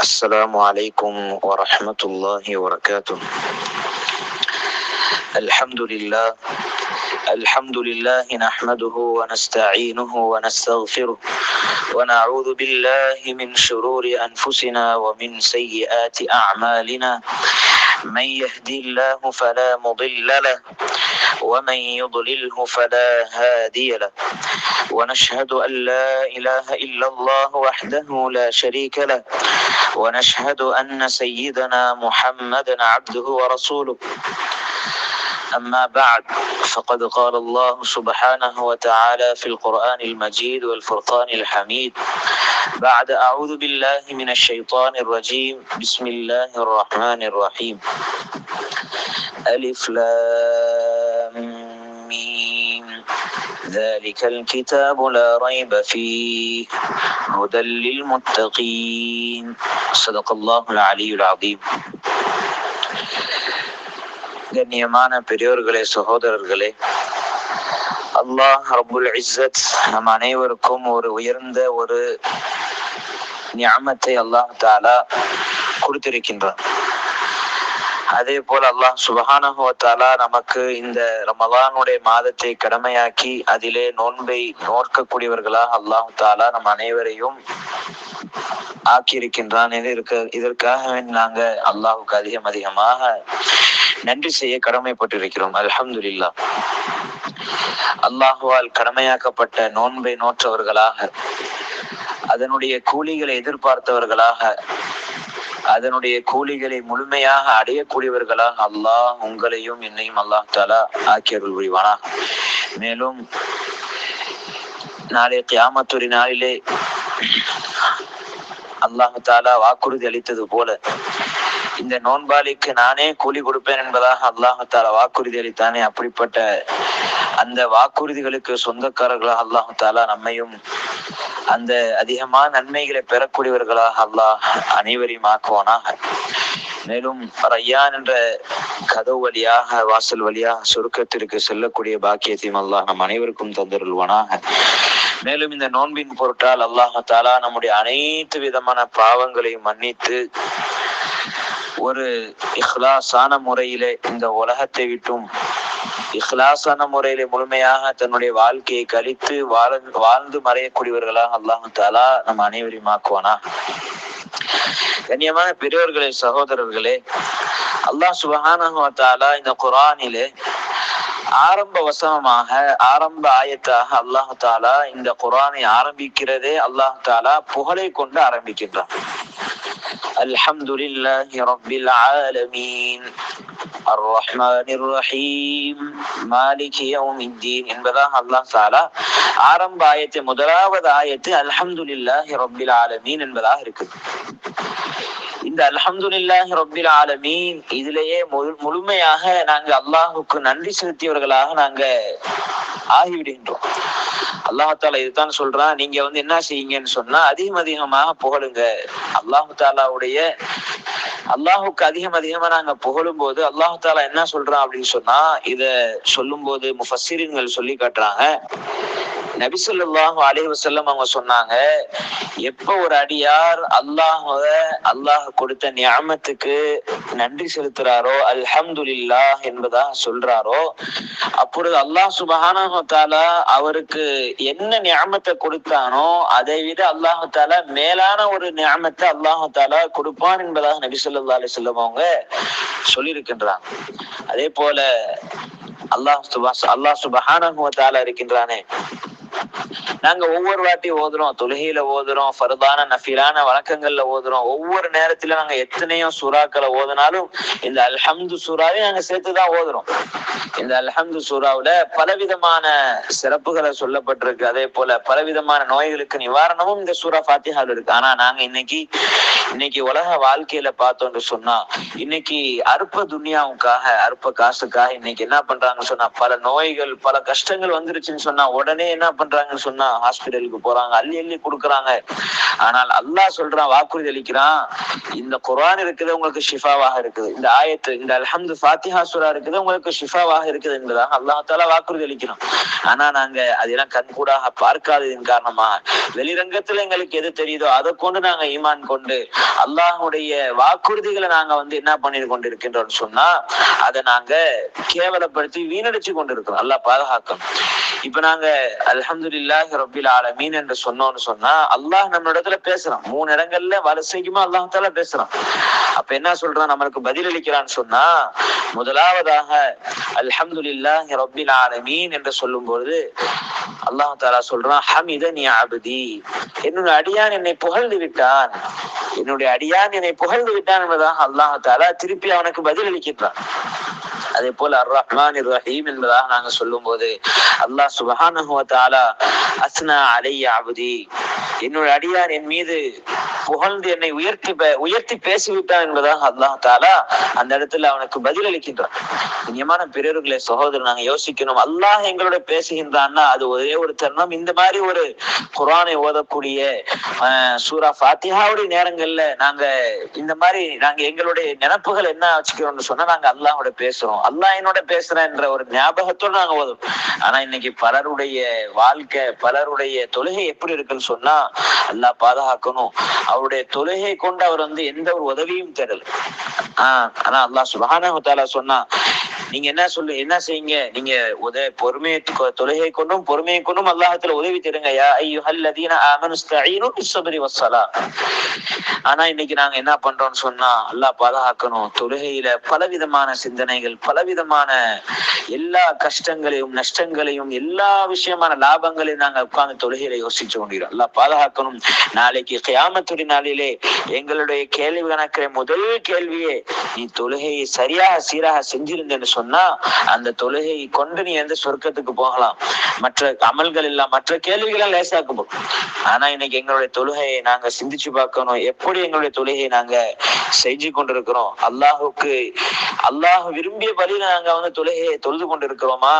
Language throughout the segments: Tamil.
السلام عليكم ورحمة الله وبركاته. الحمد لله الحمد لله نحمده ونستعينه ونستغفره ونعوذ بالله من شرور أنفسنا ومن سيئات أعمالنا. من يهدي الله فلا مضل له ومن يضلله فلا هادي له. ونشهد أن لا إله إلا الله وحده لا شريك له. ونشهد أن سيدنا محمدا عبده ورسوله. أما بعد فقد قال الله سبحانه وتعالى في القرآن المجيد والفرقان الحميد. بعد أعوذ بالله من الشيطان الرجيم. بسم الله الرحمن الرحيم. ألف لام ذلك الكتاب لا ريب فيه هدى للمتقين صدق الله العلي العظيم கண்ணியமான பெரியோர்களே சகோதரர்களே அல்லாஹ் ரபுல் இஸ்ஸத் நம் அனைவருக்கும் ஒரு உயர்ந்த ஒரு ஞாமத்தை அல்லாஹ் தாலா கொடுத்திருக்கின்றான் அதே போல அல்லாஹ் சுபஹானஹுவத்தாலா நமக்கு இந்த ரமலானுடைய மாதத்தை கடமையாக்கி அதிலே நோன்பை நோக்கக்கூடியவர்களாக அல்லாஹ் தாலா நம் அனைவரையும் ஆக்கியிருக்கின்றான். இதற்கு இதற்காக நாங்க அல்லாஹுக்கு அதிகம் அதிகமாக நன்றி செய்ய கடமைப்பட்டிருக்கிறோம். அலமதுல்லா அல்லாஹுவால் கடமையாக்கப்பட்ட நோன்பை நோற்றவர்களாக அதனுடைய கூலிகளை எதிர்பார்த்தவர்களாக அதனுடைய கூலிகளை முழுமையாக அடையக்கூடியவர்களாக அல்லாஹ் உங்களையும் என்னையும் அல்லாஹ் தாலா ஆக்கியருள் புரிவானா மேலும் நாளை கியாமத்துரி நாளிலே அல்லாஹு தாலா வாக்குறுதி அளித்தது போல இந்த நோன்பாளிக்கு நானே கூலி கொடுப்பேன் என்பதாக அல்லாஹு தாலா வாக்குறுதி அளித்தானே? அப்படிப்பட்ட அந்த வாக்குறுதிகளுக்கு சொந்தக்காரர்களாக அல்லாஹு தாலா நம்மையும் அந்த அதிகமான நன்மைகளை பெறக்கூடியவர்களாக அல்லாஹ் அனைவரையும் ஆக்குவானாக. மேலும் ரையான் என்ற கதவு வழியாக வாசல் வழியாக சுருக்கத்திற்கு செல்லக்கூடிய பாக்கியத்தையும் அல்லாஹ் நம் அனைவருக்கும் தந்தருள்வானாக. மேலும் இந்த நோன்பின் பொருட்டால் அல்லாஹ் தாலா நம்முடைய அனைத்து விதமான பாவங்களையும் மன்னித்து ஒரு இஹ்லாசான முறையிலே இந்த உலகத்தை விட்டும் இஹ்லாசான முறையில முழுமையாக தன்னுடைய வாழ்க்கையை கழித்து வாழ வாழ்ந்து மறையக்கூடியவர்களாக அல்லாஹு தாலா நம்ம அனைவரையும் ஆக்குவானா கண்ணியமான பெரியவர்களே சகோதரர்களே அல்லாஹ் சுபஹானா இந்த குரானிலே ஆரம்ப வசனமாக ஆரம்ப ஆயத்தாக அல்லாஹு தாலா இந்த குரானை ஆரம்பிக்கிறதே அல்லாஹு தாலா புகழை கொண்டு ஆரம்பிக்கின்றான். அல்ஹம்துலில்லாஹி ரப்பில் ஆலமீன். الرحمن الرحيم. مالك يوم الدين. إن بذاها الله تعالى عرم بآية مدرى وذا الحمد لله رب العالمين إن بذاها ركب இந்த அல்ஹம்துலில்லாஹி ரப்பில் ஆலமீன் இதுலயே முழுமையாக நாங்க அல்லாஹுக்கு நன்றி செலுத்தியவர்களாக நாங்க ஆகிவிடுகின்றோம். அல்லாஹு தாலா இதுதான் சொல்றான் நீங்க வந்து என்ன செய்யுங்கன்னு சொன்னா அதிகம் அதிகமாக புகழுங்க. அல்லாஹு தாலாவுடைய அல்லாஹுக்கு அதிகம் அதிகமா நாங்க புகழும் போது அல்லாஹு தாலா என்ன சொல்றான் அப்படின்னு சொன்னா இத சொல்லும் போது முஃபசிரின்கள் சொல்லி காட்டுறாங்க. நபிசல்லாஹு அலி வசல்லம் அவங்க சொன்னாங்க எப்ப ஒரு அடியார் அல்லாஹ அல்லாஹ் கொடுத்த நியாமத்துக்கு நன்றி செலுத்துறாரோ அல்ஹம்துல்லா என்பதா சொல்றாரோ அப்பொழுது அல்லாஹ் சுபஹானா அவருக்கு என்ன ஞாபகத்தை கொடுத்தானோ அதை விட அல்லாஹு தாலா மேலான ஒரு ஞாபகத்தை அல்லாஹு தாலா கொடுப்பான் என்பதாக நபி சொல்லா அலி சொல்லம் அவங்க சொல்லியிருக்கின்றாங்க. அதே போல அல்லாஹ் சுபா அல்லாஹ் சுபஹானா இருக்கின்றானே. நாங்க ஒவ்வொரு வாட்டி ஓதுறோம் தொழுகையில ஓதுறோம் ஃபர்தான நஃபிலான வழக்கங்கள்ல ஓதுறோம் ஒவ்வொரு நேரத்துல நாங்க எத்தனையோ சூறாக்களை ஓதுனாலும் இந்த அல்ஹம்து சூறாவையும் நாங்க சேர்த்துதான் ஓதுறோம். இந்த அல்ஹம்து சூறாவுல பலவிதமான சிறப்புகளை சொல்லப்பட்டிருக்கு. அதே போல பலவிதமான நோய்களுக்கு நிவாரணமும் இந்த சூறா ஃபாத்திஹால இருக்கு. ஆனா நாங்க இன்னைக்கு இன்னைக்கு உலக வாழ்க்கையில பார்த்தோம்னு சொன்னா இன்னைக்கு அற்ப துனியாவுக்காக அற்ப காசுக்காக இன்னைக்கு என்ன பண்றாங்கன்னு சொன்னா பல நோய்கள் பல கஷ்டங்கள் வந்துருச்சுன்னு சொன்னா உடனே என்ன பண்றாங்கன்னு சொன்னா ஹாஸ்பிட்டலுக்கு போறாங்க அள்ளி அள்ளி கொடுக்குறாங்க. ஆனால் அல்லாஹ் சொல்றான் வாக்குறுதி அளிக்கிறான். இந்த குரான் இருக்குது உங்களுக்கு ஷிஃபாவாக இருக்குது. இந்த ஆயத்து இந்த அல்ஹம்து ஃபாத்திஹா சுரா இருக்குது உங்களுக்கு ஷிஃபாவாக இருக்குது என்பதாக அல்லாஹ் வாக்குறுதி அளிக்கிறான். ஆனா நாங்க அதெல்லாம் கண்கூடாக பார்க்காததின் காரணமாக வெளிரங்கத்துல எங்களுக்கு எது தெரியுதோ அதை கொண்டு நாங்க ஈமான் கொண்டு அல்லாஹுடைய வாக்குறுதிகளை நாங்க வந்து என்ன பண்ணி கொண்டிருக்கின்றோம்னு சொன்னா அதை நாங்க கேவலப்படுத்தி வீணடிச்சு கொண்டிருக்கிறோம். அல்லாஹ் பாதுகாக்கணும். இப்ப நாங்க அல்ஹம்துலில்லாஹி ரப்பில் ஆலமீன் என்று சொன்னோம்னு சொன்னா அல்லாஹ் நம்ம இடத்துல பேசுறான். மூணு இடங்கள்ல வரிசைக்குமா அல்லாஹ் தாலா பேசுறான். அப்ப என்ன சொல்றான்? நம்மளுக்கு பதில் அளிக்கிறான்னு சொன்னா முதலாவதாக அல்ஹம்துலில்லாஹி ரப்பில் ஆலமீன் என்று சொல்லும்போது அல்லாஹ் தாலா சொல்றான் ஹமிதனி அபதி. என்னுடைய அடியான் என்னை புகழ்ந்து விட்டான். என்னுடைய அடியான் என்னை புகழ்ந்து விட்டான் என்பதாக அல்லாஹ் தாலா திருப்பி அவனுக்கு பதில் அளிக்கின்றான். அதே போல அர் ரஹ்மான் ரஹீம் என்பதாக நாங்க சொல்லும் போது அல்லாஹ் சுபஹானஹு வ தஆலா அஸ்னா அலைய அபதி. என்னுடைய அடியார் என் மீது புகழ்ந்து என்னை உயர்த்தி உயர்த்தி பேசிவிட்டான் என்பதாக அல்லாஹ் தாலா அந்த இடத்துல அவனுக்கு பதில் அளிக்கின்றான். கண்ணியமான பெரியவர்களே சகோதரர் நாங்க யோசிக்கணும். அல்லாஹ் எங்களோட பேசுகின்றான்னா அது ஒரே ஒரு தருணம். இந்த மாதிரி ஒரு குரானை ஓதக்கூடிய சூரா ஃபாத்திஹாவுடைய நேரங்கள்ல நாங்க இந்த மாதிரி நாங்க எங்களுடைய நினப்புகள் என்ன வச்சுக்கிறோம்னு சொன்னா நாங்க அல்லாஹோட பேசுறோம். அல்லாஹ் என்னோட பேசுறேன் என்ற ஒரு ஞாபகத்தோடு நாங்க ஓதும் ஆனா இன்னைக்கு பலருடைய வாழ்க்கை பலருடைய தொழுகை எப்படி இருக்குன்னு சொன்னா அல்லாஹ் பாதுகாக்கணும். அவருடைய தொழுகை கொண்டு அவர் வந்து எந்த ஒரு உதவியும் தேடல. ஆஹ் ஆனா அல்லாஹ் சுபானா சொன்னா நீங்க என்ன சொல்லு என்ன செய்யுங்க? நீங்க உத பொறுமையை தொழுகை கொண்டும் பொறுமையை கொண்டும் அல்லாஹத்துல உதவி தருங்க யா ஐயுஹல்லதீன ஆமனு ஸ்தஈனு வஸ்ஸலா. ஆனா இன்னைக்கு நாங்க என்ன பண்றோம்னு சொன்னா அல்லாஹ் பாதுகாக்கணும். தொழுகையில பலவிதமான சிந்தனைகள் பலவிதமான எல்லா கஷ்டங்களையும் நஷ்டங்களையும் எல்லா விஷயமான லாபங்களையும் நாங்க உட்கார்ந்து தொழுகையில யோசிச்சு கொண்டிருக்கோம். அல்லாஹ் பாதுகாக்கணும். நாளைக்கு கியாமத்துடைய நாளிலே எங்களுடைய கேள்வி கணக்கிற முதல் கேள்வியே நீ தொழுகையை சரியாக சீராக செஞ்சிருந்தேன்னு சொன்னா அந்த தொழுகையை கொண்டு நீ வந்து சொர்க்கத்துக்கு போகலாம். மற்ற அமல்கள் எல்லாம் மற்ற கேள்விகள் எல்லாம் லேசாக்கப்படும் ஆனா இன்னைக்கு எங்களுடைய தொழுகையை நாங்க சிந்திச்சு பார்க்கணும். எப்படி எங்களுடைய தொழுகையை நாங்க செஞ்சு கொண்டிருக்கிறோம்? அல்லாஹுக்கு அல்லாஹ் விரும்பிய வழியில நாங்க வந்து தொழுகையை தொழுது கொண்டிருக்கிறோமா?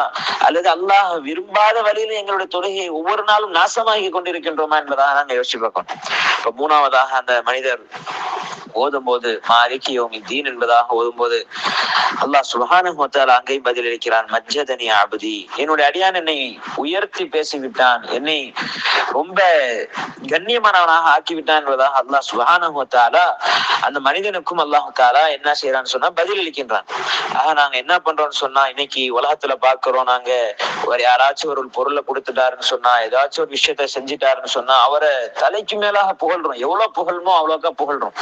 அல்லது அல்லாஹ் விரும்பாத வழியில எங்களுடைய தொழுகையை ஒவ்வொரு நாளும் நாசமாகி கொண்டிருக்கின்றோமா என்பதாக நாங்க யோசிச்சு பார்க்கணும். இப்ப மூணாவதாக அந்த மனிதர் ஓதும் போது மாலிகி யோமி தீன் என்பதாக ஓதும் போது அல்லாஹ் சுபஹானஹு வ அங்கேயும் பதிலளிக்கிறான் மஜ்ஜதனி அபதி. என்னுடைய அடியான் என்னை உயர்த்தி பேசிவிட்டான் என்னை ரொம்ப கண்ணியமானவனாக ஆக்கிவிட்டான் என்பதாக அல்லாஹ் சுபஹானஹு அந்த மனிதனுக்கும் அல்லாஹ் தாலா என்ன செய்யறான்னு சொன்னா பதிலளிக்கின்றான். ஆக நாங்க என்ன பண்றோம்னு சொன்னா இன்னைக்கு உலகத்துல பாக்குறோம் நாங்க ஒரு யாராச்சும் ஒரு பொருளை கொடுத்துட்டாருன்னு சொன்னா ஏதாச்சும் ஒரு விஷயத்த செஞ்சிட்டாருன்னு சொன்னா அவரை தலைக்கு மேலாக புகழ்றோம். எவ்வளவு புகழ்மோ அவ்வளோக்கா புகழ்றோம்.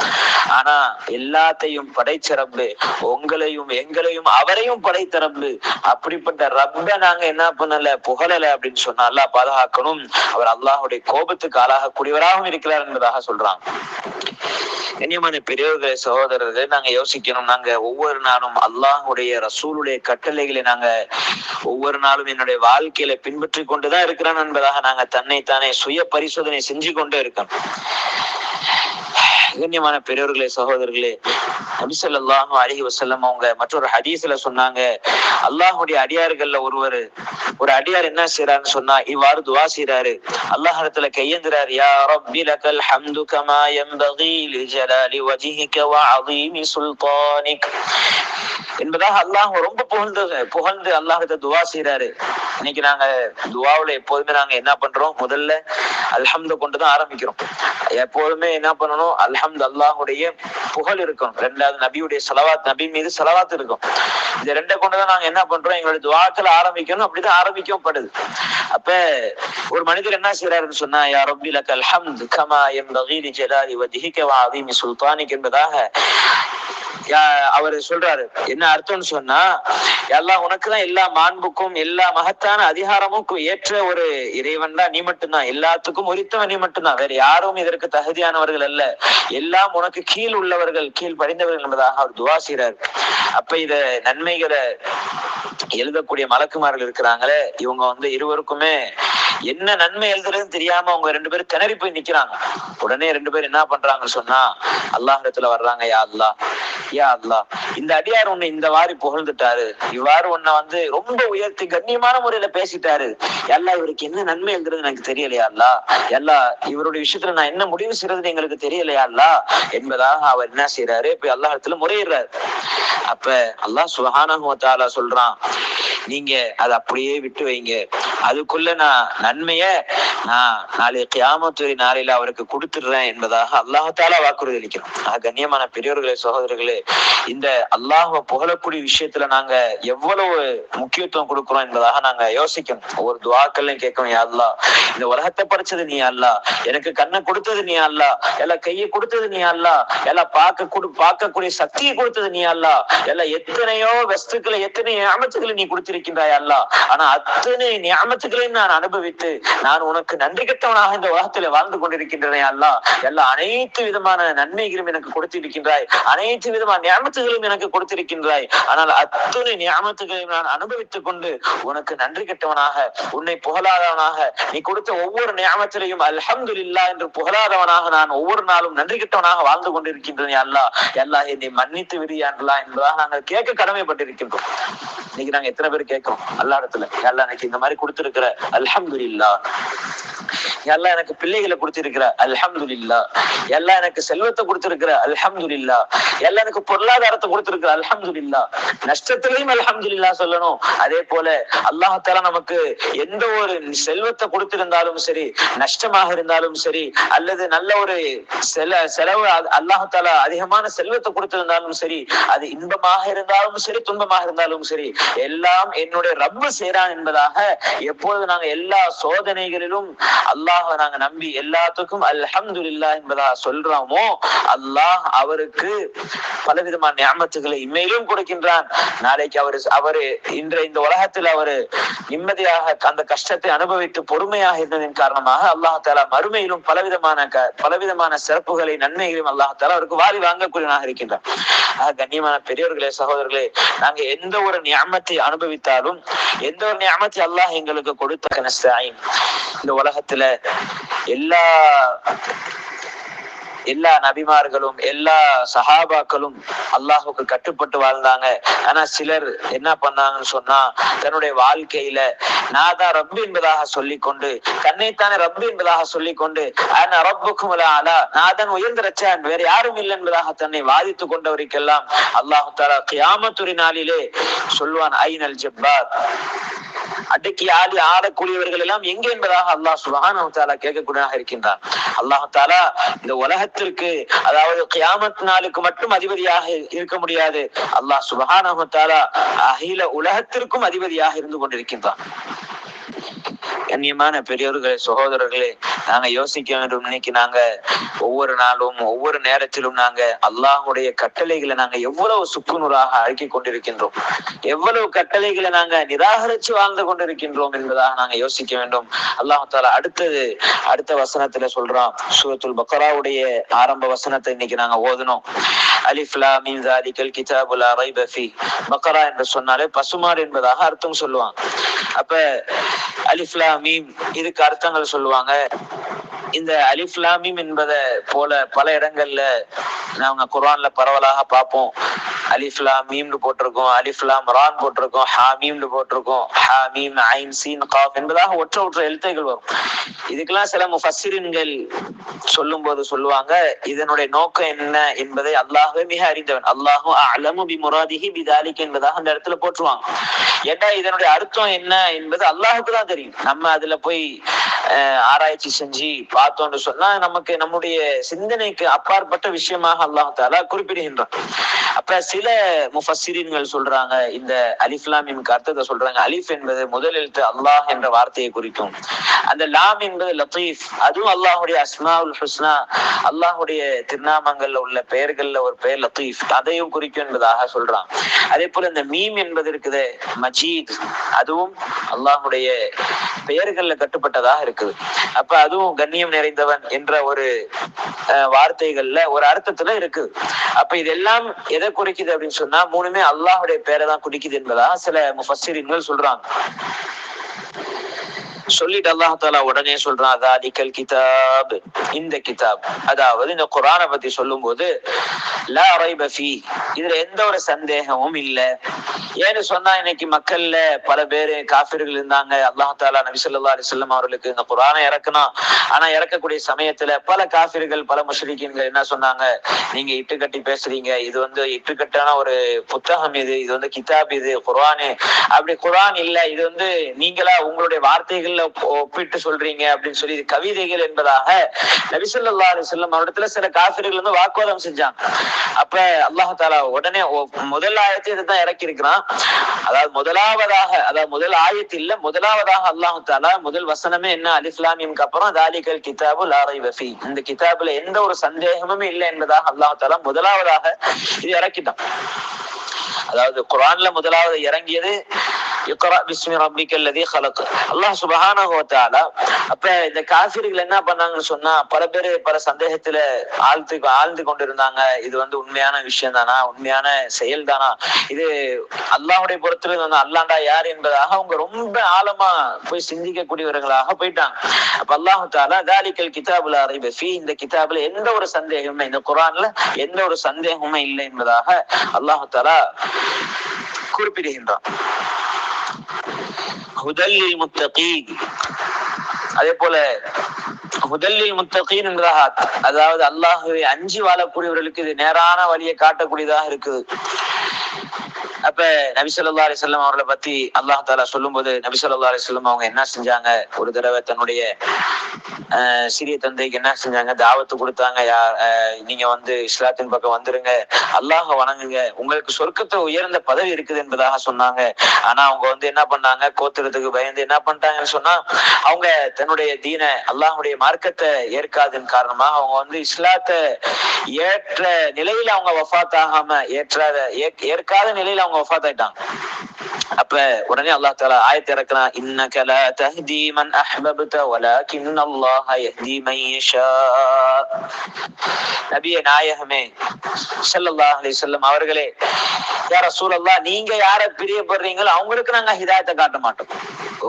ஆனா எல்லாத்தையும் படைச்சிறப்பு உங்களையும் எங்களையும் அவரையும் படைத்த ரப்பு அப்படிப்பட்ட ரப்ப நாங்க என்ன பண்ணல புகழல அப்படின்னு சொன்னா அல்லாஹ் பாதுகாக்கணும். அவர் அல்லாஹுடைய கோபத்துக்கு ஆளாகக்கூடியவராகவும் இருக்கிறார் என்பதாக சொல்றாங்க. கண்ணியமான பெரியவர்களே சகோதரர்களே நாங்க யோசிக்கணும். நாங்க ஒவ்வொரு நாளும் அல்லாஹுடைய ரசூலுடைய கட்டளைகளை நாங்க ஒவ்வொரு நாளும் என்னுடைய வாழ்க்கையில பின்பற்றி கொண்டுதான் இருக்கிறான் என்பதாக நாங்க தன்னைத்தானே சுய பரிசோதனை செஞ்சு கொண்டே இருக்கணும் கண்ணியமான பெரியவர்களே சகோதரர்களே நபிசல்லாஹு அலிஹி வசல்லம் அவங்க மற்றொரு ஹதீஸ்ல சொன்னாங்க அல்லாஹுடைய அடியார்கள்ல ஒருவர் ஒரு அடியார் என்ன செய்யறாருன்னு சொன்னா இவ்வாறு துவா செய்யறாரு அல்லாஹ் இடத்துல கையேந்துறாரு யா ரப்பி லக்கல் ஹம்து கமா யம்பகி லிஜலாலி வஜிஹிக வ அஸீமி சுல்தானிக். என்பதாக அல்லாஹ் ரொம்ப புகழ்ந்து புகழ்ந்து அல்லாஹ் துவா செய்யறாரு இன்னைக்கு நாங்க துவாவுல எப்போதுமே நாங்க என்ன பண்றோம்? முதல்ல அல்ஹம்து கொண்டுதான் ஆரம்பிக்கிறோம். எப்போதுமே என்ன பண்ணணும்? அல்ஹம்து அல்லாஹுடைய புகழ் இருக்கும். ரெண்டாவது நபியுடைய செலவாத் நபி மீது செலவாத் இருக்கும். இந்த ரெண்டை கொண்டுதான் நாங்க என்ன பண்றோம்? எங்களுடைய துவாக்கள் ஆரம்பிக்கணும். அப்படிதான் ஆரம்பிக்கவும் படுது. அப்ப ஒரு மனிதர் என்ன செய்யறாருன்னு சொன்னா யா ரப்பி லக் அல்ஹம்து கமா என் பகீரி வஜ்ஹிக வ வாதிமி சுல்தானிக் என்பதாக அவரு சொல்றாரு. என்ன அர்த்தம்னு சொன்னா எல்லாம் உனக்குதான் எல்லா மாண்புக்கும் எல்லா மகத்தான அதிகாரமுக்கும் ஏற்ற ஒரு இறைவன் தான் நீ மட்டும்தான். எல்லாத்துக்கும் உரித்தவன் நீ மட்டும்தான். வேற யாரும் இதற்கு தகுதியானவர்கள் அல்ல. எல்லாம் உனக்கு கீழ் உள்ளவர்கள் கீழ் படிந்தவர்கள் என்பதாக அவர் துவாசிறார் அப்ப இத நன்மைகளை எழுதக்கூடிய மலக்குமார்கள் இருக்கிறாங்களே இவங்க வந்து இருவருக்குமே என்ன நன்மை எழுதுறதுன்னு தெரியாம அவங்க ரெண்டு பேரும் திணறி போய் நிக்கிறாங்க. உடனே ரெண்டு பேரும் என்ன பண்றாங்கன்னு சொன்னா அல்லாஹிடத்துல வர்றாங்க யா அல்லாஹ் யா அல்லா இந்த அடியார் உன்னை இந்த வாரி புகழ்ந்துட்டாரு. இவ்வாறு உன்னை வந்து ரொம்ப உயர்த்தி கண்ணியமான முறையில பேசிட்டாரு. எல்லா இவருக்கு என்ன நன்மை எழுதுறது எனக்கு தெரியலையா அல்லா எல்லா இவருடைய விஷயத்துல நான் என்ன முடிவு செய்யறதுன்னு எங்களுக்கு தெரியலையா அல்லா என்பதாக அவர் என்ன செய்யறாரு இப்ப அல்லாஹத்துல முறையிடுறாரு. அப்ப அல்லாஹ் சுகானா சொல்றான் நீங்க அதை அப்படியே விட்டு வைங்க. அதுக்குள்ள நான் நன்மைய நான் நாளை கியாமத்துறை நாளையில அவருக்கு கொடுத்துடுறேன் என்பதாக அல்லாஹால வாக்குறுதி அளிக்கிறோம் கண்ணியமான பெரியோர்களே சகோதரர்களே இந்த அல்லாஹ புகழக்கூடிய விஷயத்துல நாங்க எவ்வளவு முக்கியத்துவம் கொடுக்கிறோம் என்பதாக நாங்க யோசிக்கணும். ஒவ்வொரு துவாக்கள்லையும் கேட்கணும் யா இந்த உலகத்தை படைச்சது நீ அல்லா எனக்கு கண்ணை கொடுத்தது நீ அல்லா எல்லாம் கையை கொடுத்தது நீ அல்லா எல்லாம் பார்க்க கொடு பார்க்கக்கூடிய சக்தியை கொடுத்தது நீ அல்லா எல்லாம் எத்தனையோ வஸ்துக்களை எத்தனை ஞாபகத்துக்களை நீ கொடுத்திருக்கின்றாய் அல்லா ஆனா அத்தனை ஞாபகத்துக்களையும் நான் அனுபவித்து நான் உனக்கு உனக்கு நன்றி கட்டவனாக இந்த உலகத்துல வாழ்ந்து கொண்டிருக்கின்றனே அல்லா எல்லா அனைத்து விதமான நன்மைகளும் எனக்கு கொடுத்திருக்கின்றாய். அனைத்து விதமான ஞாபகத்துகளையும் எனக்கு கொடுத்திருக்கின்றாய். ஆனால் அத்தனை ஞாபகத்துகளையும் நான் அனுபவித்துக் கொண்டு உனக்கு நன்றி கட்டவனாக உன்னை புகழாதவனாக நீ கொடுத்த ஒவ்வொரு ஞாபகத்திலையும் அல்ஹம்துலில்லா என்று புகழாதவனாக நான் ஒவ்வொரு நாளும் நன்றி கட்டவனாக வாழ்ந்து கொண்டிருக்கின்றேன் அல்லா எல்லா என்னை மன்னித்து விரியாண்டலா என்பதாக நாங்கள் கேட்க கடமைப்பட்டிருக்கின்றோம். இன்னைக்கு நாங்க எத்தனை பேர் கேட்கிறோம்? அல்லா இடத்துல. அல்லா எனக்கு இந்த மாதிரி கொடுத்திருக்கிற அல்ஹம்துலில்லா எல்லாம் எனக்கு பிள்ளைகளை கொடுத்திருக்கிற அல்ஹம்துலில்லா எல்லாம் எனக்கு செல்வத்தை கொடுத்திருக்கிற அல்ஹம்துலில்லா எல்லாம் எனக்கு பொருளாதாரத்தை கொடுத்திருக்கிற அல்ஹம்துலில்லா நஷ்டத்திலையும் அல்ஹம்துலில்லா சொல்லணும். அதே போல அல்லாஹால நமக்கு எந்த ஒரு செல்வத்தை கொடுத்திருந்தாலும் சரி நஷ்டமாக இருந்தாலும் சரி அல்லது நல்ல ஒரு செல செலவு அல்லாஹால அதிகமான செல்வத்தை கொடுத்திருந்தாலும் சரி அது இன்பமாக இருந்தாலும் சரி துன்பமாக இருந்தாலும் சரி எல்லாம் என்னுடைய ரப்பு செய்றான் என்பதாக எப்பொழுது நாங்க எல்லா சோதனைகளிலும் அல்லாஹ் நாங்க நம்பி எல்லாத்துக்கும் அல்ஹம்துலில்லாஹ் என்பதாக சொல்றோமோ அல்லாஹ் அவருக்கு பலவிதமான ஞாபகத்துகளை இம்மையிலும் கொடுக்கின்றான். நாளைக்கு அவரு அவரு இன்ற இந்த உலகத்தில் அவரு நிம்மதியாக அந்த கஷ்டத்தை அனுபவித்து பொறுமையாக இருந்ததின் காரணமாக அல்லாஹ் தாலா மறுமையிலும் பலவிதமான பலவிதமான சிறப்புகளை நன்மைகளையும் அல்லாஹ் தாலா அவருக்கு வாரி வாங்கக்கூடியவனாக இருக்கின்றான். கண்ணியமான பெரியவர்களே சகோதரர்களே நாங்க எந்த ஒரு ஞாபகத்தை அனுபவித்தாலும் எந்த ஒரு ஞாபகத்தை அல்லாஹ் எங்களுக்கு கொடுத்த கனஸ்தாயின் இந்த உலகத்துல எல்லா எல்லா நபிமார்களும் எல்லா சஹாபாக்களும் அல்லாஹுக்கு கட்டுப்பட்டு வாழ்ந்தாங்க. ஆனா சிலர் என்ன பண்ணாங்கன்னு சொன்னா தன்னுடைய வாழ்க்கையில நான் தான் ரப்பு என்பதாக சொல்லிக்கொண்டு தன்னைத்தானே ரப்பு என்பதாக சொல்லிக்கொண்டு ஆனா ரப்புக்கும் அலா நான் தான் உயர்ந்த ரச்சான் வேற யாரும் இல்லை என்பதாக தன்னை வாதித்து கொண்டவருக்கெல்லாம் அல்லாஹு தாலா கியாமத்துரி நாளிலே சொல்வான் ஐநல் ஜப்பார் அடக்கி ஆடி ஆடக்கூடியவர்கள் எல்லாம் எங்க என்பதாக அல்லாஹ் சுபஹானஹு தாலா கேட்கக்கூடியதாக இருக்கின்றான். அல்லாஹ் தாலா இந்த உலகத்திற்கு அதாவது கியாமத் நாளுக்கு மட்டும் அதிபதியாக இருக்க முடியாது. அல்லாஹ் சுபஹான் தாலா அகில உலகத்திற்கும் அதிபதியாக இருந்து கொண்டிருக்கின்றான். கண்ணியமான பெரியோர்களே சகோதரர்களே நாங்க யோசிக்க வேண்டும். இன்னைக்கு நாங்க ஒவ்வொரு நாளும் ஒவ்வொரு நேரத்திலும் நாங்க அல்லாஹுடைய கட்டளைகளை நாங்க எவ்வளவு சுக்குநூறாக அழுக்கி கொண்டிருக்கின்றோம். எவ்வளவு கட்டளைகளை நாங்க நிராகரிச்சு வாழ்ந்து கொண்டிருக்கின்றோம் என்பதாக நாங்க யோசிக்க வேண்டும். அல்லாஹு தாலா அடுத்தது அடுத்த வசனத்துல சொல்றான். சூரத்துல் பக்கராவுடைய ஆரம்ப வசனத்தை இன்னைக்கு நாங்க ஓதணும். அலிஃப்லா மீன் மீம் ஸாலிகல் கிதாபு லா ரைப பக்கரா என்று சொன்னாலே பசுமாடு என்பதாக அர்த்தம் சொல்லுவாங்க. அப்ப அலிஃப்லா அலிஃப்லாமீம் இதுக்கு அர்த்தங்கள் சொல்லுவாங்க. இந்த அலிஃப்லாமீம் என்பதை போல பல இடங்கள்ல நாங்க குரான்ல பரவலாக பார்ப்போம். அலிஃப்லாமீம்னு போட்டிருக்கோம் அலிஃப்லாம் ரான் போட்டிருக்கோம் ஹாமீம்னு போட்டிருக்கோம் ஹாமீம் ஐம் சீன் காஃப் என்பதாக ஒற்ற ஒற்ற எழுத்துகள் வரும். இதுக்கெல்லாம் சில முஃபஸ்ஸிரின்கள் சொல்லும் போது சொல்லுவாங்க இதனுடைய நோக்கம் என்ன என்பதை அல்லாஹ்வே மிக அறிந்தவன். அல்லாஹும் அலமு பி முராதிஹி பிதாலிக் என்பதாக அந்த இடத்துல போட்டுருவாங்க ஏன்னா இதனுடைய அர்த்தம் என்ன என்பது அல்லாஹுக்கு தான் தெரியும். நம்ம அதுல போய் ஆராய்ச்சி செஞ்சு பார்த்தோம்னு சொன்னா நமக்கு நம்முடைய சிந்தனைக்கு அப்பாற்பட்ட விஷயமாக அல்லாஹ் தாலா குறிப்பிடுகின்றான். அப்ப சில முஃபசிரின்கள் சொல்றாங்க. இந்த அலிஃப்லாமின் அர்த்தத்தை சொல்றாங்க. அலிஃப் என்பது முதல் எழுத்து அல்லாஹ் என்ற வார்த்தையை குறிக்கும். அந்த லாம் என்பது லத்தீஃப். அதுவும் அல்லாஹுடைய அஸ்மாவுல் ஹுஸ்னா அல்லாஹுடைய திருநாமங்கள்ல உள்ள பெயர்கள்ல ஒரு பெயர் லத்தீஃப். அதையும் குறிக்கும் என்பதாக சொல்றான். அதே போல இந்த மீம் என்பது இருக்குது மஜீத். அதுவும் அல்லாஹுடைய பெயர்கள்ல கட்டுப்பட்டதாக இருக்கு. இருக்குது. அப்ப அதுவும் கண்ணியம் நிறைந்தவன் என்ற ஒரு அஹ், வார்த்தைகள்ல ஒரு அர்த்தத்துல இருக்குது அப்ப இதெல்லாம் எதை குறிக்குது அப்படின்னு சொன்னா மூணுமே அல்லாஹுடைய பேரை தான் குறிக்குது என்பதா சில முஃபஸ்ஸிரீன்கள் சொல்றாங்க. சொல்லிட்டு அல்லாஹ் தாலா உடனே சொல்றான் தாலிக்கல் கிதாப். இந்த கிதாப். அதாவது இந்த குரானை பத்தி சொல்லும்போது போது இதுல எந்த ஒரு சந்தேகமும் இல்ல. ஏன்னு சொன்னா இன்னைக்கு மக்கள்ல பல பேரு காபிர்கள் இருந்தாங்க. அல்லாஹ் தாலா நபி சொல்லா அலைஹி அவர்களுக்கு இந்த குரானை இறக்கணும் ஆனா இறக்கக்கூடிய சமயத்துல பல காபிர்கள் பல முஷ்ரிக்கீன்கள் என்ன சொன்னாங்க? நீங்க இட்டுக்கட்டி பேசுறீங்க. இது வந்து இட்டுக்கட்டான ஒரு புத்தகம் இது. இது வந்து கிதாப் இது. குரானு அப்படி குரான் இல்ல. இது வந்து நீங்களா உங்களுடைய வார்த்தைகள்ல ஒப்பிட்டு சொல்றீங்க அப்படின்னு சொல்லி இது கவிதைகள் என்பதாக நபிசல்லா ஸல்லல்லாஹு அலைஹி அவரிடத்துல சில காஃபிர்கள் வந்து வாக்குவாதம் செஞ்சாங்க. அப்ப அல்லாஹ் தாலா உடனே முதல் ஆயத்தை இதுதான் இறக்கி இருக்கிறான் அதாவது முதலாவதாக அதாவது முதல் ஆயத்து இல்ல முதலாவதாக அல்லாஹு தாலா முதல் வசனமே என்ன? அலிஸ்லாமியம்க்கு அப்புறம் தாலிகல் கிதாபு லாரை வஃபி இந்த கிதாபுல எந்த ஒரு சந்தேகமும் இல்லை என்பதாக அல்லாஹு தாலா முதலாவதாக இது இறக்கிட்டான். அதாவது குரான்ல முதலாவது இறங்கியது இக்ரா பிஸ்மி ரப்பிக்க அல்லதி ஹலக் அல்லாஹ் சுப்ஹானஹு வ தஆலா அப்ப இந்த காஃபிர்கள் என்ன பண்ணாங்கன்னு சொன்னா பல பேர் பல சந்தேகத்துல ஆழ்த்து ஆழ்ந்து கொண்டிருந்தாங்க. இது வந்து உண்மையான விஷயம் தானா உண்மையான செயல் தானா இது அல்லாஹ்வுடைய புறத்துல வந்து அல்லாண்டா யார் என்பதாக அவங்க ரொம்ப ஆழமா போய் சிந்திக்கக்கூடியவர்களாக போயிட்டாங்க. அப்ப அல்லாஹு தாலா தாலிக்கல் கிதாபுல அரைப இந்த கிதாபுல எந்த ஒரு சந்தேகமுமே இந்த குர்ஆன்ல எந்த ஒரு சந்தேகமுமே இல்லை என்பதாக அல்லாஹு தாலா குறிப்பிடுகின்றான். ஹுதல்லில் முத்தகீன். அதே போல முதலில் முத்தகீன் என்றதாக அதாவது அல்லாஹுவை அஞ்சு வாழக்கூடியவர்களுக்கு இது நேரான வழியை காட்டக்கூடியதாக இருக்குது. அப்ப நபி ஸல்லல்லாஹு அலைஹி அவர்களை பத்தி அல்லாஹ் தாலா சொல்லும்போது நபி ஸல்லல்லாஹு அலிசல்லம் அவங்க என்ன செஞ்சாங்க? ஒரு தடவை தன்னுடைய சிறிய தந்தைக்கு என்ன செஞ்சாங்க? தாவத்து கொடுத்தாங்க. யா- நீங்க வந்து இஸ்லாத்தின் பக்கம் வந்துருங்க. அல்லாஹ வணங்குங்க. உங்களுக்கு சொர்க்கத்தை உயர்ந்த பதவி இருக்குது என்பதாக சொன்னாங்க. ஆனா அவங்க வந்து என்ன பண்ணாங்க? கோத்துறதுக்கு பயந்து என்ன பண்ணிட்டாங்கன்னு சொன்னா அவங்க தன்னுடைய தீன அல்லாஹுடைய மார்க்கத்தை ஏற்காதன் காரணமா அவங்க வந்து இஸ்லாத்தை ஏற்ற நிலையில அவங்க வஃபாத் ஆகாம ஏற்றாத ஏற்காத நிலையில அவங்க வஃபாத் ஆயிட்டாங்க அப்ப உடனே அல்லாஹ் தாலா ஆயத்தை இறக்குறான் இன்னக லா தஹ்தி மன் அஹ்பப்த வலாகின் அல்லாஹ் யஹ்தி மன் யஷா. நபியே நாயகமே ஸல்லல்லாஹு அலைஹி வஸல்லம் அவர்களே யா ரசூலல்லாஹ் நீங்க யார பிரியப்படுறீங்களோ அவங்களுக்கு நாங்க ஹிதாயத்தை காட்ட மாட்டோம்.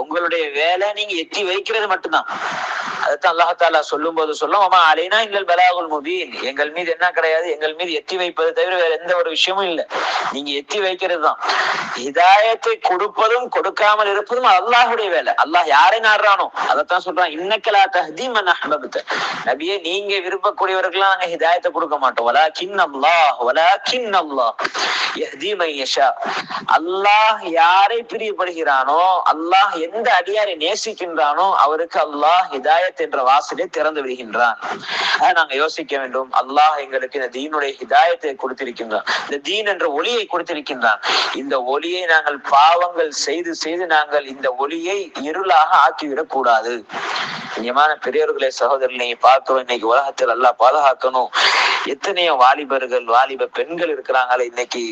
உங்களுடைய வேலை நீங்க எத்தி வைக்கிறது மட்டும்தான். அதுதான் அல்லாஹ் தாலா சொல்லும் போது சொல்லும் ஆமா அலைனா எங்கள் பலாகுல் முபீன். எங்கள் மீது என்ன கிடையாது எங்கள் மீது எத்தி வைப்பது தவிர வேற எந்த ஒரு விஷயமும் இல்லை. நீங்க எத்தி வைக்கிறது தான் ஹிதாயத்தை கொடுப்பதும் கொடுக்காமல் இருப்பதும் அல்லாஹுடைய வேலை. அல்லாஹ் யாரை நாடுறானோ? அதைத்தான் சொல்றான். இன்னக்கலா தஹதி மன் நபியே நீங்க விரும்பக்கூடியவர்களாம் நாங்க ஹிதாயத்தை கொடுக்க மாட்டோம். வலாக்கின் அல்லாஹ் அல்லாஹ் யஹ்தி மன் அல்லாஹ் யாரை பிரியப்படுகிறானோ அல்லாஹ் எந்த அடியாரை நேசிக்கின்றானோ அவருக்கு அல்லாஹ் ஹிதாயத் என்ற வாசலை திறந்து விடுகின்றான். அதை நாங்க யோசிக்க வேண்டும். அல்லாஹ் எங்களுக்கு இந்த தீனுடைய ஹிதாயத்தை கொடுத்திருக்கின்றான். இந்த தீன் என்ற ஒளியை கொடுத்திருக்கின்றான். இந்த ஒளியை நாங்கள் பாவங்கள் செய்து செய்து நாங்கள் இந்த ஒளியை இருளாக ஆக்கிவிடக் கூடாது. நியமான பெரியவர்களே சகோதரர்களை நீங்க பார்க்கிறோம் இன்னைக்கு உலகத்தில் அல்லாஹ் பாதுகாக்கணும். எத்தனையோ வாலிபர்கள் வாலிப பெண்கள் இருக்கிறாங்களே. இன்னைக்கு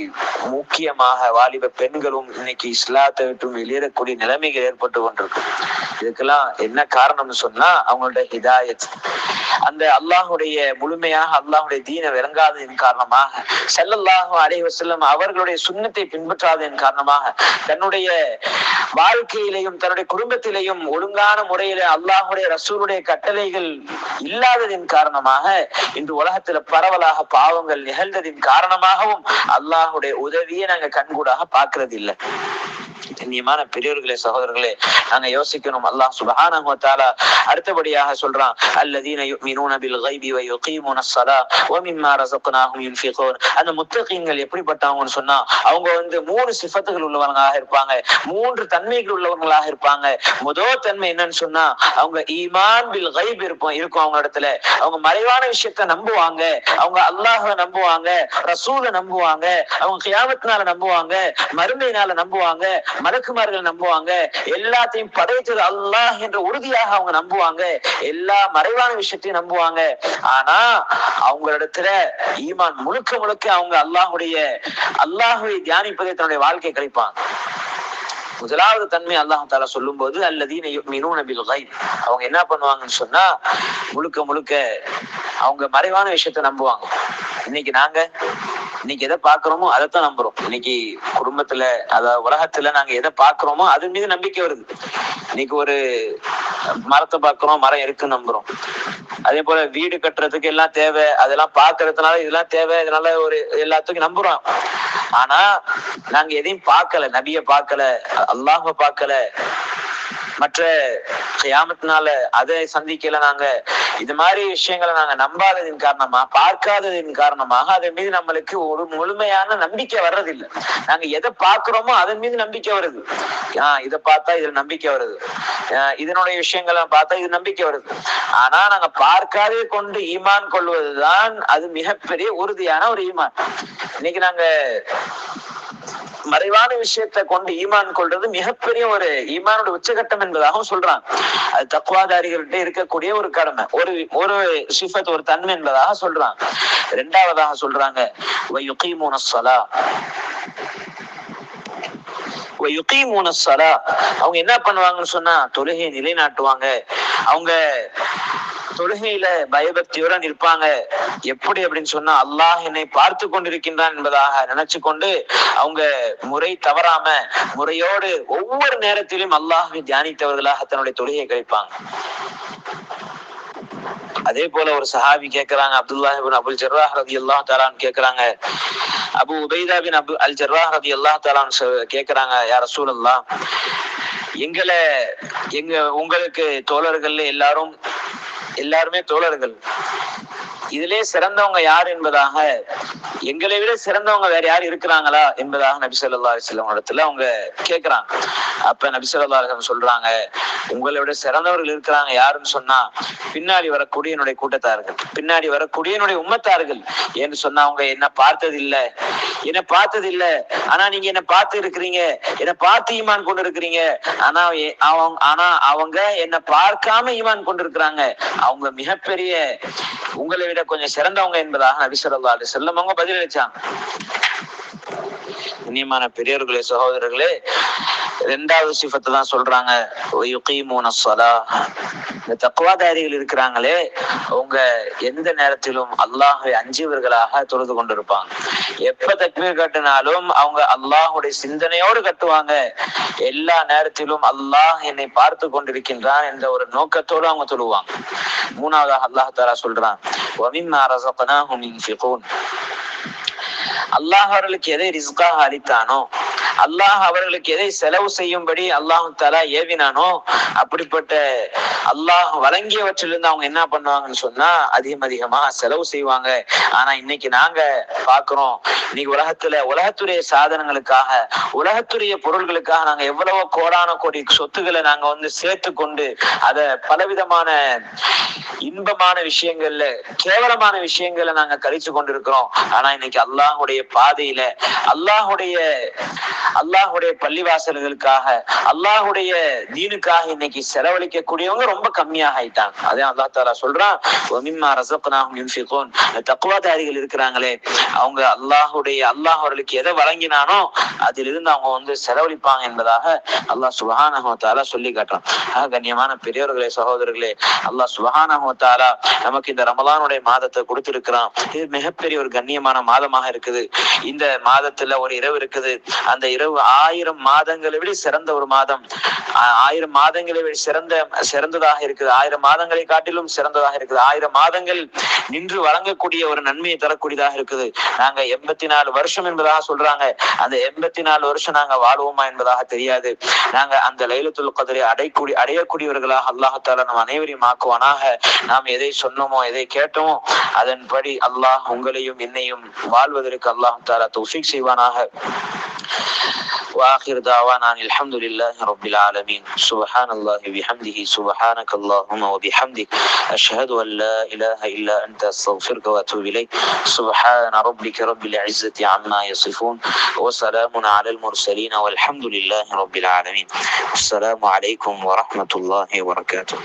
முக்கியமாக வாலிப பெண்களும் இன்னைக்கு இஸ்லாத்தை விட்டு வெளியேறக்கூடிய நிலைமைகள் ஏற்பட்டு கொண்டிருக்கு. இதுக்கெல்லாம் என்ன காரணம்னு சொன்னா அவங்களோட ஹிதாயத். அந்த அல்லாஹுடைய முழுமையாக அல்லாஹுடைய தீன விளங்காததின் காரணமாக ஸல்லல்லாஹு அலைஹி அவர்களுடைய சுண்ணத்தை பின்பற்றாததின் காரணமாக. தன்னுடைய வாழ்க்கையிலையும் தன்னுடைய குடும்பத்திலையும் ஒழுங்கான முறையில அல்லாஹுடைய ரசூருடைய கட்டளைகள் இல்லாததின் காரணமாக. இன்று உலகத்துல பரவலாக பாவங்கள் நிகழ்ந்ததின் காரணமாகவும் அல்லாஹுடைய உதவியை நாங்க கண்கூடாக பார்க்கிறது இல்லை கண்ணியமான பெரியோர்களே சகோதரர்களே நாங்க யோசிக்கணும். அல்லாஹ் சுப்ஹானஹு தஆலா அடுத்தபடியாக சொல்றான் அல்லதீன யுமினூன பில் கைபி வ யுகீமுன ஸலா வ மிம்மா ரஸக்னாஹும் யுன்ஃபிகூன். அந்த முத்தகீன்கள் எப்படிப்பட்டவங்கன்னு சொன்னா அவங்க வந்து மூணு சிஃபத்துகள் உள்ளவங்களாக இருப்பாங்க மூன்று தன்மைகள் உள்ளவங்களாக இருப்பாங்க. முதல் தன்மை என்னன்னு சொன்னா அவங்க ஈமான் பில் கைப் இருப்போம் இருக்கும் அவங்க இடத்துல. அவங்க மறைவான விஷயத்த நம்புவாங்க அவங்க அல்லாஹ நம்புவாங்க ரசூலை நம்புவாங்க அவங்க கியாமத்தினால நம்புவாங்க மருமையினால நம்புவாங்க மலக்குமார்கள் நம்புவாங்க. எல்லாத்தையும் படைத்தது அல்லாஹ் என்ற உறுதியாக அவங்க நம்புவாங்க. எல்லா மறைவான விஷயத்தையும் நம்புவாங்க. ஆனா அவங்களிடத்துல ஈமான் முழுக்க முழுக்க அவங்க அல்லாஹுடைய அல்லாஹுவை தியானிப்பதை தன்னுடைய வாழ்க்கை கழிப்பாங்க. முதலாவது தன்மை அல்லாஹ் தாலா சொல்லும் போது அல்லதீன யுமினூன பில் கைப் அவங்க என்ன பண்ணுவாங்கன்னு சொன்னா முழுக்க முழுக்க அவங்க மறைவான விஷயத்தை நம்புவாங்க. இன்னைக்கு நாங்க இன்னைக்கு எதை பாக்குறோமோ அதைத்தான் நம்புறோம். இன்னைக்கு குடும்பத்துல அதாவது உலகத்துல நாங்க எதை பாக்குறோமோ அது மீது நம்பிக்கை வருது. இன்னைக்கு ஒரு மரத்தை பாக்குறோம் மரம் இருக்குன்னு நம்புறோம். அதே போல வீடு கட்டுறதுக்கு எல்லாம் தேவை அதெல்லாம் பாக்குறதுனால இதெல்லாம் தேவை இதனால ஒரு எல்லாத்துக்கும் நம்புறோம். ஆனா நாங்க எதையும் பார்க்கல நபிய பார்க்கல அல்லாஹ பார்க்கல. மற்ற கியாமத்தினால அதை சந்திக்கல நாங்க. இது மாதிரி விஷயங்களை நாங்க நம்பாததின் காரணமா பார்க்காததின் காரணமாக அதன் மீது நம்மளுக்கு ஒரு முழுமையான நம்பிக்கை வர்றதில்லை. நாங்க எதை பார்க்கிறோமோ அதன் மீது நம்பிக்கை வருது. ஆஹ் இதை பார்த்தா இதுல நம்பிக்கை வருது. ஆஹ் இதனுடைய விஷயங்களை பார்த்தா இது நம்பிக்கை வருது. ஆனா நாங்க பார்க்காதே கொண்டு ஈமான் கொள்வதுதான் அது மிகப்பெரிய உறுதியான ஒரு ஈமான். இன்னைக்கு நாங்க மறைவான விஷயத்தை கொண்டு ஈமான் கொள்றது மிகப்பெரிய ஒரு ஈமானோட உச்சகட்டம் என்பதாகவும் சொல்றான். அது தக்குவாதாரிகள்கிட்ட இருக்கக்கூடிய ஒரு கடமை ஒரு ஒரு சிஃபத் ஒரு தன்மை என்பதாக சொல்றான். இரண்டாவதாக சொல்றாங்க அவங்க என்ன பண்ணுவாங்கன்னு சொன்னா தொழுகையை நிலைநாட்டுவாங்க. அவங்க தொழுகையில பயபக்தியுடன் இருப்பாங்க எப்படி அப்படின்னு சொன்னா அல்லாஹ் என்னை பார்த்து கொண்டிருக்கின்றான் என்பதாக நினைச்சு கொண்டு அவங்க முறை தவறாம முறையோடு ஒவ்வொரு நேரத்திலும் அல்லாஹை தியானித்தவர்களாக தன்னுடைய தொழுகையை கழிப்பாங்க. அதே போல ஒரு சஹாபி கேக்குறாங்க அப்துல்லா பின் அபுல் ஜர்ராஹ் ரதி அல்லாஹ் தாலான் கேக்குறாங்க. அபு உபைதா பின் அபு அல் ஜர்ராஹ் ரதி அல்லாஹ் தாலான் கேக்குறாங்க யார் ரசூலல்லா எங்களை எங்க உங்களுக்கு தோழர்கள் எல்லாரும் எல்லாருமே தோழர்கள். இதிலே சிறந்தவங்க யார் என்பதாக எங்களை விட சிறந்தவங்க வேற யார் இருக்கிறாங்களா என்பதாக நபி சொல்லா அலிஸ்லாம் இடத்துல அவங்க கேக்குறாங்க. அப்ப நபி சொல்லா அலிஸ்லாம் சொல்றாங்க உங்களை விட சிறந்தவர்கள் இருக்கிறாங்க யாருன்னு சொன்னா பின்னாடி வரக்கூடிய என்னுடைய கூட்டத்தார்கள் பின்னாடி வரக்கூடிய என்னுடைய உம்மத்தார்கள். என்று சொன்னா அவங்க என்ன பார்த்தது இல்ல என்ன பார்த்தது இல்ல ஆனா நீங்க என்ன பார்த்து இருக்கிறீங்க என்ன பார்த்து ஈமான் கொண்டு இருக்கிறீங்க ஆனா அவங்க ஆனா அவங்க என்ன பார்க்காம ஈமான் கொண்டு இருக்கிறாங்க அவங்க மிகப்பெரிய உங்களை விட கொஞ்சம் சிறந்தவங்க என்பதாக நபி ஸல்லல்லாஹு அலைஹி அவங்க பதிலளிச்சாங்க. கண்ணியமான பெரியவர்களே சகோதரர்களே ரெண்டாவது சிஃபத்தை தான் சொல்றாங்க இந்த தக்குவாதாரிகள் இருக்கிறாங்களே அவங்க எந்த நேரத்திலும் அல்லாஹை அஞ்சுவர்களாக தொழுது கொண்டிருப்பாங்க. எப்ப தக்மீர் கட்டினாலும் அவங்க அல்லாஹுடைய சிந்தனையோடு கட்டுவாங்க. எல்லா நேரத்திலும் அல்லாஹ் என்னை பார்த்து கொண்டிருக்கின்றான் என்ற ஒரு நோக்கத்தோடு அவங்க தொழுவாங்க. மூணாவதாக அல்லாஹ் தாரா சொல்றான். அல்லாஹ் அவர்களுக்கு எதை ரிஸ்காக அளித்தானோ அல்லாஹ் அவர்களுக்கு எதை செலவு செய்யும்படி அல்லாஹு தாலா ஏவினானோ அப்படிப்பட்ட அல்லாஹ் வழங்கியவற்றிலிருந்து அவங்க என்ன பண்ணுவாங்கன்னு சொன்னா அதிகம் அதிகமா செலவு செய்வாங்க. ஆனா இன்னைக்கு நாங்க பாக்குறோம் இன்னைக்கு உலகத்துல உலகத்துடைய சாதனங்களுக்காக உலகத்துடைய பொருள்களுக்காக நாங்க எவ்வளவோ கோடான கோடி சொத்துக்களை நாங்க வந்து சேர்த்து கொண்டு அத பலவிதமான இன்பமான விஷயங்கள்ல கேவலமான விஷயங்களை நாங்க கழிச்சு கொண்டிருக்கிறோம். ஆனா இன்னைக்கு அல்லாஹுடைய பாதையில அல்லாஹுடைய அல்லாஹுடைய பள்ளிவாசல்களுக்காக அல்லாஹுடைய தீனுக்காக இன்னைக்கு செலவழிக்க கூடியவங்க ரொம்ப கம்மியாக ஆயிட்டாங்க அதே அல்லா தாலா சொல்றான் தக்குவாதாரிகள் இருக்கிறாங்களே அவங்க அல்லாஹுடைய அல்லாஹ் அவர்களுக்கு எதை வழங்கினானோ அதிலிருந்து அவங்க வந்து செலவழிப்பாங்க என்பதாக அல்லாஹ் சுபஹான சொல்லி காட்டுறான். கண்ணியமான பெரியவர்களே சகோதரர்களே அல்லாஹ் சுபஹானஹு வ நமக்கு இந்த ரமலானுடைய மாதத்தை கொடுத்திருக்கிறான். இது மிகப்பெரிய ஒரு கண்ணியமான மாதமாக இருக்குது. இந்த மாதத்துல ஒரு இரவு இருக்குது. அந்த இரவு ஆயிரம் மாதங்களை விட சிறந்த ஒரு மாதம். ஆயிரம் மாதங்களை விட சிறந்த சிறந்ததாக இருக்குது. ஆயிரம் மாதங்களை காட்டிலும் சிறந்ததாக இருக்குது. ஆயிரம் மாதங்கள் நின்று வழங்கக்கூடிய ஒரு நன்மையை தரக்கூடியதாக இருக்குது. நாங்க எண்பத்தி நாலு வருஷம் என்பதாக சொல்றாங்க. அந்த எண்பத்தி நாலு வருஷம் நாங்க வாழ்வோமா என்பதாக தெரியாது. நாங்க அந்த லைலத்துல் கதிரை அடைக்கூடிய அடையக்கூடியவர்களாக அல்லாஹால நம் அனைவரையும் ஆக்குவானாக. நாம் எதை சொன்னோமோ எதை கேட்டோமோ அதன்படி அல்லாஹ் உங்களையும் என்னையும் வாழ்வதற்கு அல்லாஹ் தாலா தௌஃபீக் செய்வானாக وآخر دعوانا أن الحمد لله رب العالمين سبحان الله بحمده سبحانك اللهم وبحمدك أشهد أن لا إله إلا أنت أستغفرك وأتوب إليك سبحان ربك رب العزة عما يصفون وسلام على المرسلين والحمد لله رب العالمين السلام عليكم ورحمة الله وبركاته